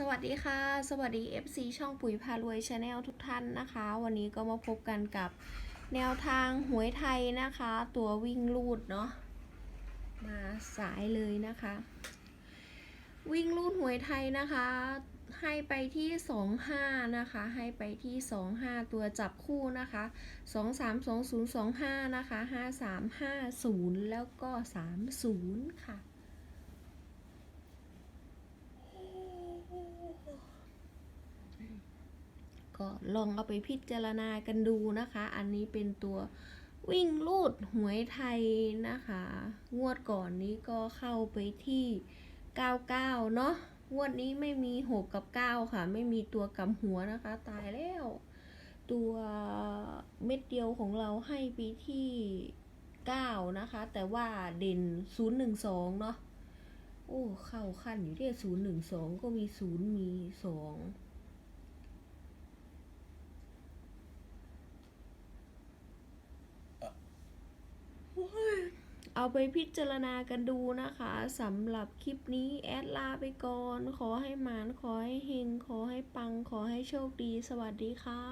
สวัสดีค่ะ สวัสดี FC ช่องปุ๋ยพารวยชาแนลทุกท่านนะคะ วันนี้ก็มาพบกันกับแนวทางหวยไทยนะคะ ตัววิ่งลูดเนาะมาสายเลยนะคะ วิ่งลูดหวยไทยนะคะ ให้ไปที่ 25 นะคะ ให้ไปที่ 25 ตัวจับคู่นะคะ 232025 นะคะ 5350 แล้วก็ 30 ค่ะ ก็ลองเอาไปพิจารณากันดูนะคะ อันนี้เป็นตัววิ่งลูดหวยไทยนะคะ งวดก่อนนี้ก็เข้าไปที่ 99 เนาะงวดนี้ไม่มี 6 กับ 9 ค่ะ ไม่มีตัวกำหัวนะคะ ตายแล้ว ตัวเม็ดเดียวของเราให้ไปที่ 9 นะคะ แต่ว่าเด่น 012 เนาะโอ้ เข้าขั้นอยู่ที่ 012 ก็มี 0 มี 2 เอาไปพิจารณากันดูนะคะสำหรับคลิปนี้แอดลาไปก่อน ขอให้หมาน ขอให้เฮง ขอให้ปัง ขอให้โชคดี สวัสดีค่ะ